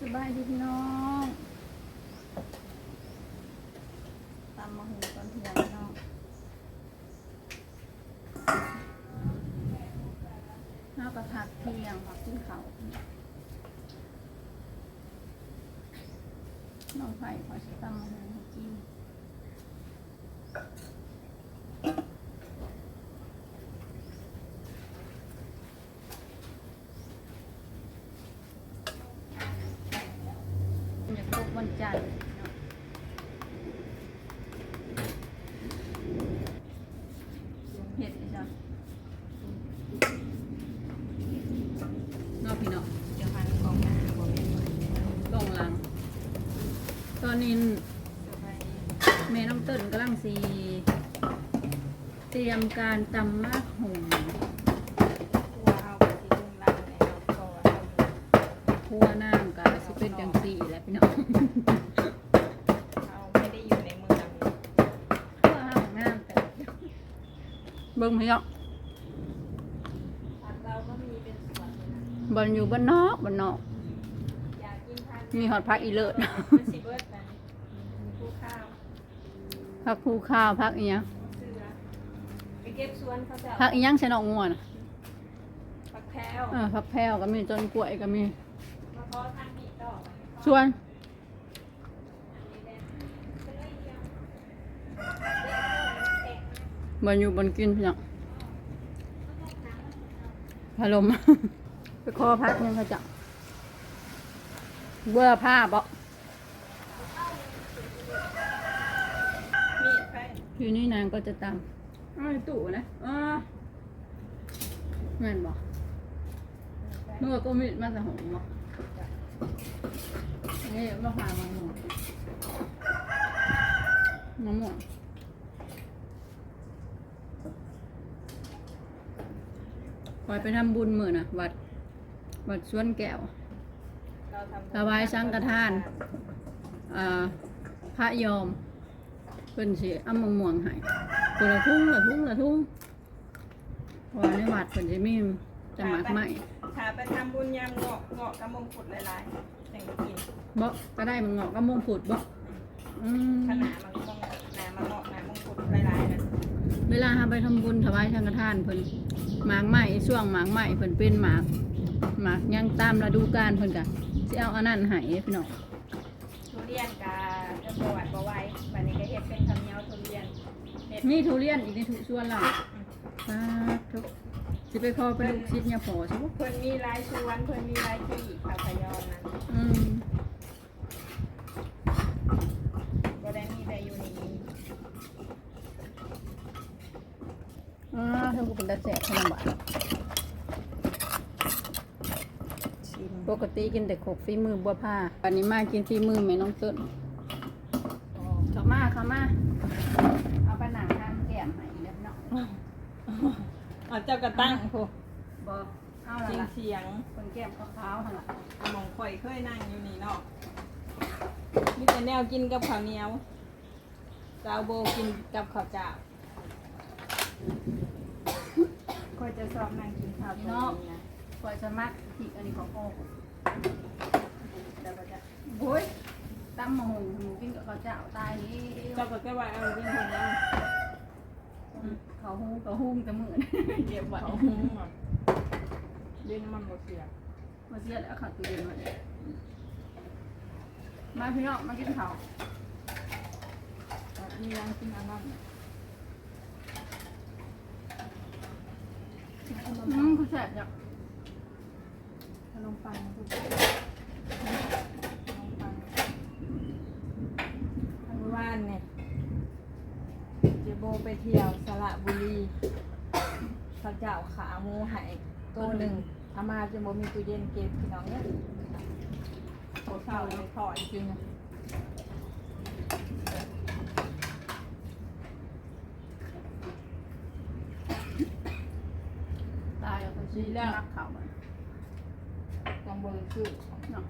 สบายดีพี่น้องตามมาหูตอนเที่ยงพี่น้องน้ากระพักเที่ยงพักขึ้นเขาน้องไผ่ขอชิตามมาหูให้กินอยากพบ วันจันทร์เห็ดจ้ะนอกพี่เนาะเดี๋ยวพันกล่องหน้าบ่แม่นบ่กล่องหลัง ตอนนี้แม่น้องเติ้นกำลังสีเตรียมการตำมากหงตัวเฮาก็สิลุงลังแล้วก็เฮาอยู่ทั่วน้ำกับสิเป็น จังสีแหล้วพี่น้องเฮาไม่ได้อยู่ในเมืองทั่วห้างน้ำแต่เบิ่งพี่น้องพันเราก็มีเป็นสวนเลยนะบอลอยู่บ้านนอกบ้านนอก อยากกินพันมีหอดพักอีเลิศ มันสิเบิดนั่นมีผู้ข้าวพักภูข้าวพักอีหยังเสือไปเก็บสวนเขาจะพักอีหยังใส่นอกงัวน่ะผักแพรวเออพักแพรวก็มีต้นกล้วยก็มี มาเพาะทางนี้ ดอกชวนอันนี้แหละเป็นไรเดียวบอลอยู่บนกินพี่น้องพัดลม ไปคอพักยังเขาจะเบื่อผ้าบ่มีดไปอยู่นี่นางก็จะตามอ้าวตู่นะอ้าแม่นบ่เมื่อก็มีดมาสะหงบ่ นี่มาหามาหมูมะม่วงคอยไปทำบุญมือนะวัด วัดสวนแก้วเราทำถวายสังฆทานอ่าพระยอมเพิ่นสิเอามะม่วงให้คนละทุ่งละทุ่งละทุ่งพราะว่าในวัดเพิ่นสิมีจะหมักไม้ถ้าไปทำบุญยามเงาะเงาะกับมงกุฎหลายๆ จังกินบ่ก็ได้มันเงอกก็มงผุดบ่อืมขนาดมันมงหนามันเงาะหนามงกุฎหลายๆนะเวลาหาไปทำบุญถวายสังฆทานเพิ่นหมากไม้ช่วงหมากไม้เพิ่นเป็นหมากหมากยังตามฤดูกาลเพิ่นก็สิเอาอันนั้นให้พี่น้องทุเรียนกาจะประวัติบ่ไหว้บัดนี้ก็เฮ็ดเป็นข้าวเหนียวทุเรียนเฮ็ดมีทุเรียนอีกในทุส่วนเราสาธุ สิไปขอเป็นลูกศิษย์เนี่ยพอใช่บ่เพิ่นมีหลายชวนเพิ่นมีหลายที่ข้าวพยอมนั้นอืมบ่ได้มีแต่อยู่นี่อ่าเท่ากับเป็นตาแสบขนาดบาดชิมปกติกินแต่ขกฝีมือบัวผ้าวันนี้มากินฝีมือแม่น้องเติ้ลเข้ามาเข้ามา เอาไปหนังทานแก้มให้เด็กเนาะ อ๋อเจ้า กระตั้งโหบ่เอาเสีละยงล่ะเสียงคนแก้มขาวๆหั่นล่ะหมองข่อยเคยนั่งอยู่นี่เนาะมีแต่แนวกินกับข้าวเหนียวสาวโบกินกับข้าวเจ้าก็จะชอบนั่งกินข้าวตรงนี้นะปล่อยสมัครผิกอันนี้ของโอ้เดี๋ยวก็จะโอ้ยตั้มมาหงหมูกินกับข้าวเจ้าตายนี่ เจ้าก็แค่ว่าเอากินคนนี้อืม เขาหุ้งเขาหุ้งแต่มือเก็บไว้เขาหุ้มอะเล่นมันหมดเสียมาเสียแล้วขาดตัวเองเลยมาพี่น้องมากินข้าวมียังกินอันนั้นอืมคุณแสบจังขนมปังทุกขนมปังทางว่านเนี่ยเจโบ ไปเที่ยวสระบุรีเขาเจ้าขาหมูใหายตัวหนึ่งอามาจะโบมีตู้เย็นเก็บพี่น้องเนี่ยโถเศร้าเลยถอยจริงอะตายแล้วก็ชี้แล้วนักข่าวมันจังเบอร์คือเนาะ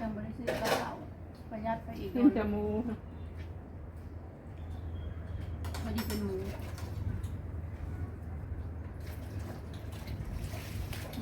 ยังไม่ได้ซื้อกระเป๋าประหยัดไปอีกขึ้นจมูพ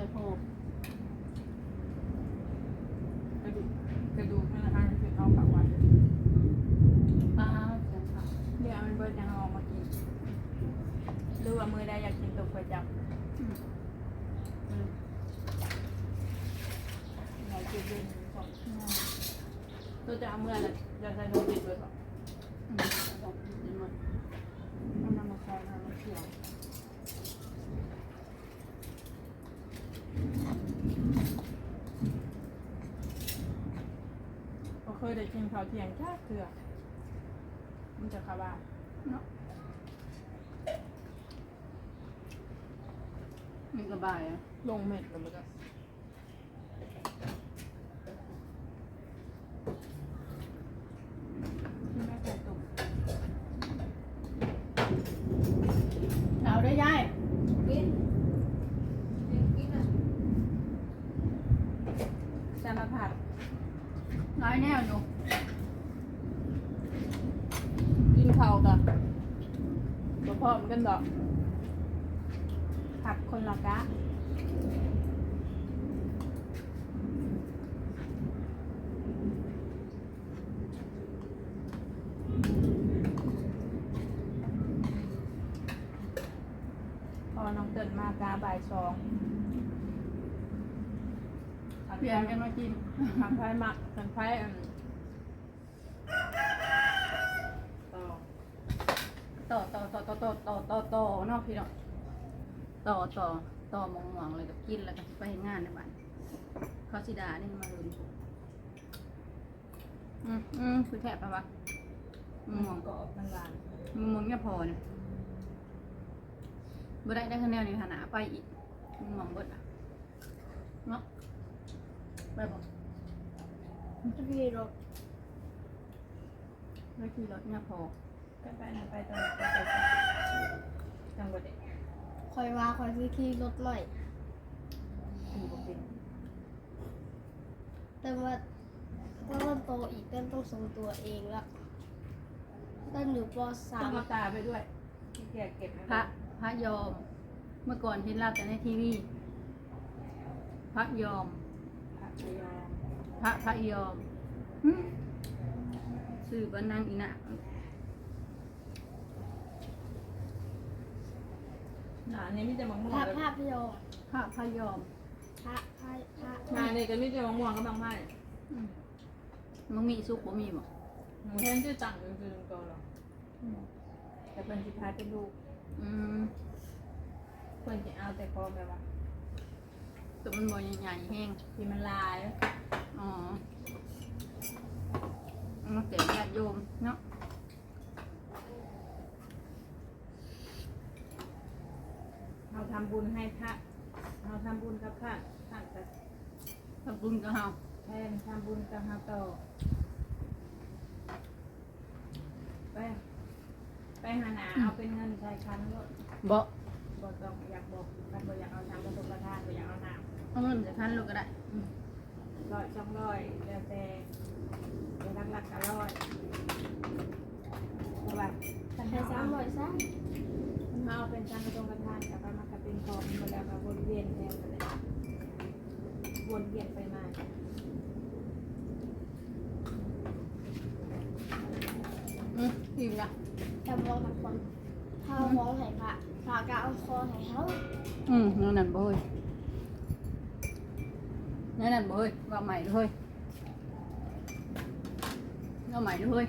ช่พกกระดูกกระดูกมันอันคือเอาปากไว้ป้าใช่ค่ะเดี๋ยวมันไปเบิดยังออกมากินหรือว่ามือได้อยากกินตุกไปจับไหนกินเย็นงตัวจะเอาเมื่อไรจะใส่โน้ติดไว้ก่อนน้ำมันมขามน้ำมันเขียว ยได้กินข้าวเที่ยงจ้าเกลือมันจะขาบาเนาะมีกระบายอะลงเม็ดแล้วมันก็ไม่ใส่ตุ่มเอาได้ยายกินกินกินอะจะมาผัด ร้ายแนวอยู่กินข้าวกันบ่พร้อมกันดอกผักคนละกะพอน้องเตินมากาบ่ายสอง เปลี่ยนกันมากินทางไฟมักทางไฟอันต่อต่อต่อต่อต่อต่อต่อต่อต่อนอกพี่น้องต่อต่อต่อมองมองเลยกับกินแล้วก็ไปงานในบ้านเขาสิดานี่มาเลยอืมอืมคือแทบปะวะมองมองก็ออกทางลานมองมองเนี่ยพอเนี่ยบ่ได้ได้คะแนนในฐานะไปอีกมองมองเบิดอะ ไปบอกจะพี่รถได้ขี่รถเนี่ยพอไปไปนะไปตอนไปไปไปจังหวัดเด็กคอยว่าคอยซื้อขี่รถหน่อยขี่บ่เป็นแต่ว่าถ้ามันโตอีกต้นต้องทรงตัวเองละต้นอยู่ปสาต้องมเอาตาไปด้วยที่แกเก็บไว้พระพระยอม เมื่อก่อนเห็นเล่าแต่ในทีวีพระยอม พระพยอมพระพระยอมหึสื่อบ้านนางอีน่ะหนานี่มีแต่มะม่วพงระกับภาพยอมพระพระยอมพระพระพระหนานี่ก็มีแต่มะม่วงกับบางไม้อืมมันมีสุกบ่มีบ่หมูแทนชื่อตังคือคือตัวหรอกแต่เป็นสุดท้ายเป็นลูกอืมคนจะเอาแต่พอแบบว่า ตัวมันบ่ใหญ่ๆแห้งที่มันลายอ๋อมันเสียญาติโยมเนาะเราทำบุญให้พระเราทำบุญกับพระท่านจะทำบุญกับเฮาแทนทำบุญกับฮาโตอไปไปหาหนาเอาเป็นเงินใช้คันรถบ่บต้องอยากบอกกันบ่อยากเอา เอาเงินจะทันลูกก็ได้ร้อยสองร้อยแล้วแต่เดี๋ยวหลักๆก็ร้อยเพราะว่าท่านใช้อาสามร้อยซะเอาเป็นทางประสบการณ์กับไปมากับเป็นกองมาแล้วก็วนเวียนแทนกันเลยวนเวียนไปมาอืมอิ่มละจำลองกับคนถ้าเอาของให้พระพระก็เอาของให้เขาอืมนั่นนั่นบ่เฮ้ย nên là mới vào mày thôi vào mày thôi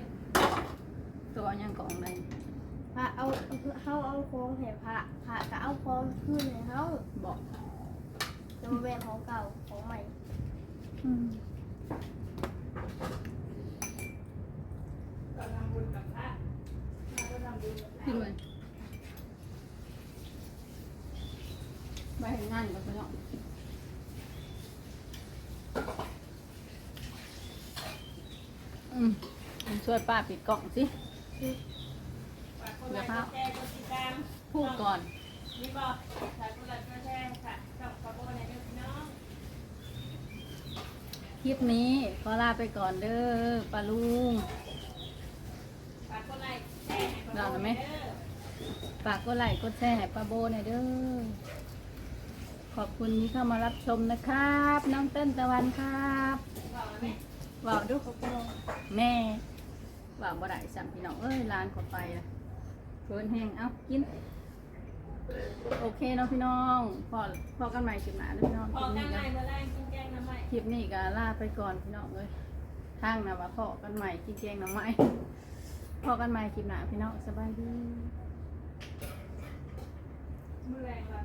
tôi bảo nhang còn này พระเอาเขาเอาโครงเห็นพระพระก็เอาโครงขึ้นให้เขาบอกจะมาเป็นของเก่าของใหม่ที่มันไปเห็นงานกับเขาเนาะ ช่วยป้าปิดกล่องสิเดี๋ยวพาแชร์กดติดตามพูดก่อนนี่บอกสายกดไลค์กดแชร์ค่ะช่งปาโบในเด้อพี่น้องคลิปนี้ขอลาไปก่อนเด้อปลาลุงฝากกดไลค์แชร์ให้ปาโบได้ไหมเด้อฝากกดไลค์กดแชร์ให้ปลาโบหน่อยเด้อขอบคุณที่เข้ามารับชมนะครับ น้องเต้นตะวันครับ บอกแล้วไหมว่าวดูแม่ว่าวบ่ได้สั่พี่น้องเอ้ยร้านขอไปละเพิ่นแห้งเอ้ากิน โอเคเนาะพี่น้องพอพอกันใหม่คลิปหน้าเด้อพี่น้องพคอลิปกันี้นใหก็ม่เมื่อไรกินแกงน้ำใหม่คลิปนี้ก็ลาไปก่อนพี่น้องเอ้ยทางนะว่าพอกันใหม่กินแกงหน่อไม้พอกันใหม่คลิปหน้าพี่น้องสบายดีมือแรงว่ะ